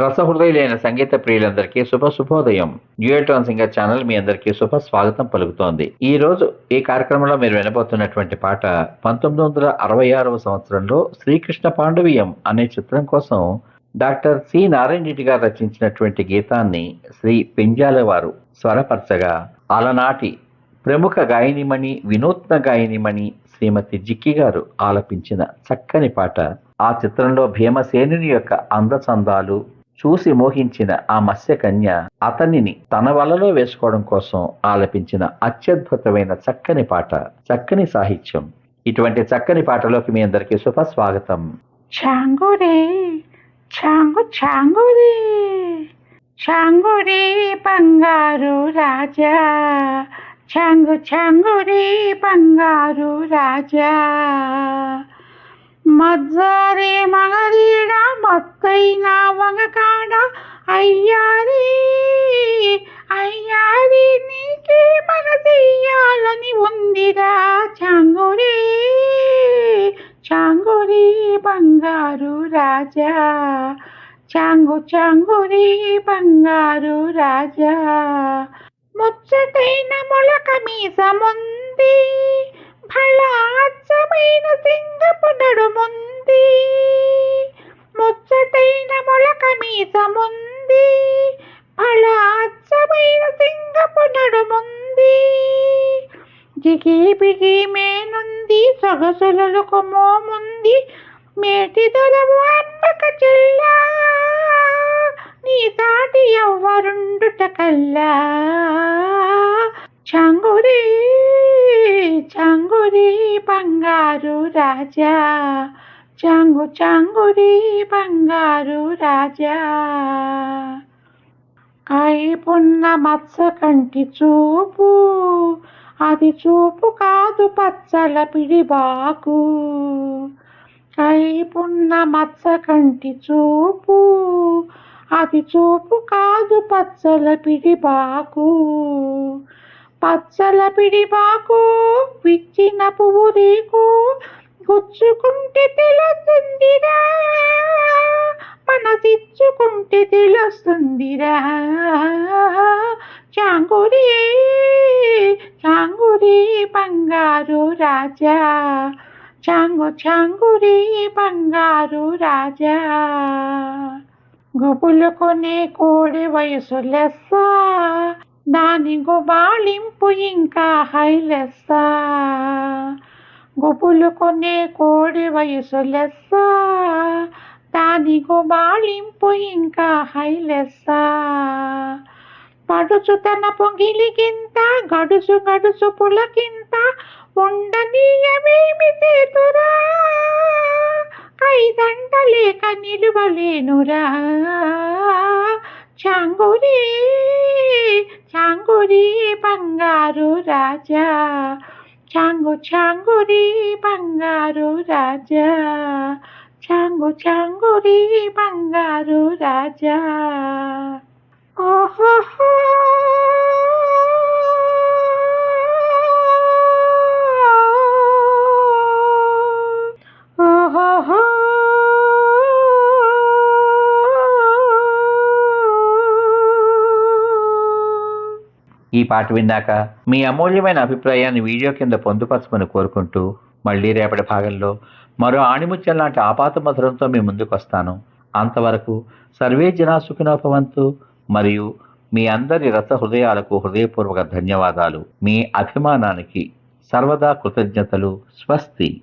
రసహృదయులైన సంగీత ప్రియులందరికీ శుభ శుభోదయం. డ్యూయల్టోన్ singer channel మీ అందరికీ శుభ స్వాగతం పలుకుతోంది. ఈ రోజు ఈ కార్యక్రమంలో మీరు వినబోతున్నటువంటి పాట పంతొమ్మిది వందల అరవై ఆరవ సంవత్సరంలో శ్రీకృష్ణ పాండవీయం అనే చిత్రం కోసం డాక్టర్ సి. నారాయణ రెడ్డి గారు రచించినటువంటి గీతాన్ని శ్రీ పింజాల వారు స్వరపరచగా అలనాటి ప్రముఖ గాయనిమణి వినూత్న గాయనిమణి శ్రీమతి జిక్కి గారు ఆలపించిన చక్కని పాట. ఆ చిత్రంలో భీమసేనుని యొక్క అందచందాలు చూసి మోహించిన ఆ మత్స్యకన్య అతనిని తన వలలో వేసుకోవడం కోసం ఆలపించిన అత్యద్భుతమైన చక్కని పాట చక్కని సాహిత్యం. ఇటువంటి చక్కని పాటలోకి మీ అందరికీ శుభ స్వాగతం చాంగురే చాంగు చాంగురే చాంగురే బంగారు రాజా చాంగు చాంగురే బంగారు రాజా. మజ్జారే మగరీడ మొత్తైన వంగకాడ. అయ్యారి అయ్యారి నీకే మనసెయ్యాలని ఉందిరా చాంగురే. చాంగురి బంగారు రాజా. చాంగు చాంగురి బంగారు రాజా. ముచ్చటైన మొలక మీసముంది. ఫలాచ్చమైన సింగపు నడుముంది. ముచ్చటైన మొలక మీసముంది. ఫలాచ్చమైన సింగపు నడుముంది. జిగి బిగి మేనుంది సొగసులు కొమ్మోముంది మేటి దొరవు అమ్మక చెల్లా నీ సాటి ఎవ్వరుండుట కల్లా. బంగారు రాజా. చాంగు చాంగురి బంగారు రాజా. కైపున్న మత్స కంటి చూపు. అది చూపు కాదు పచ్చల పిడిబాకు. కైపున్న మత్స కంటి చూపు. అది చూపు కాదు పచ్చల పిడిబాకు. పచ్చల పిడిబాకు విచ్చిన పువ్వు రీకు గుచ్చుకుంటే తెలుస్తుందిరా. మనసిచ్చుకుంటే తెలుస్తుందిరా. చాంగురి చాంగురి బంగారు రాజా. చాంగు చాంగురి బంగారు రాజా. గుబులు కొనే కోడి వయసు లెస్స. దాని గుబాళింపు ఇంకా హైలెస్స. గుబులు కొనే కోడి వయసు లెస్స. దాని గుబాళింపు ఇంకా హైలెస్స. పడుచు తన పొంగిలికింత గడుసు గడుసు పులకింత ఉండనీయమేమి చేతురా? కైదండ లేక నిలువలేనురా. చాంగురి చాంగురి బంగారు రాజా చాంగు చాంగురి బంగారు రాజా చాంగు చాంగురి బంగారు రాజా ఈ పాట విన్నాక మీ అమూల్యమైన అభిప్రాయాన్ని వీడియో కింద పొందుపరచమని కోరుకుంటూ మళ్ళీ రేపటి భాగంలో మరో ఆణిముత్యం లాంటి ఆపాత మధురంతో మీ ముందుకు వస్తాను. అంతవరకు సర్వే జనా సుఖినోపవంతు మరియు మీ అందరి రస హృదయాలకు హృదయపూర్వక ధన్యవాదాలు. మీ అభిమానానికి సర్వదా కృతజ్ఞతలు. స్వస్తి.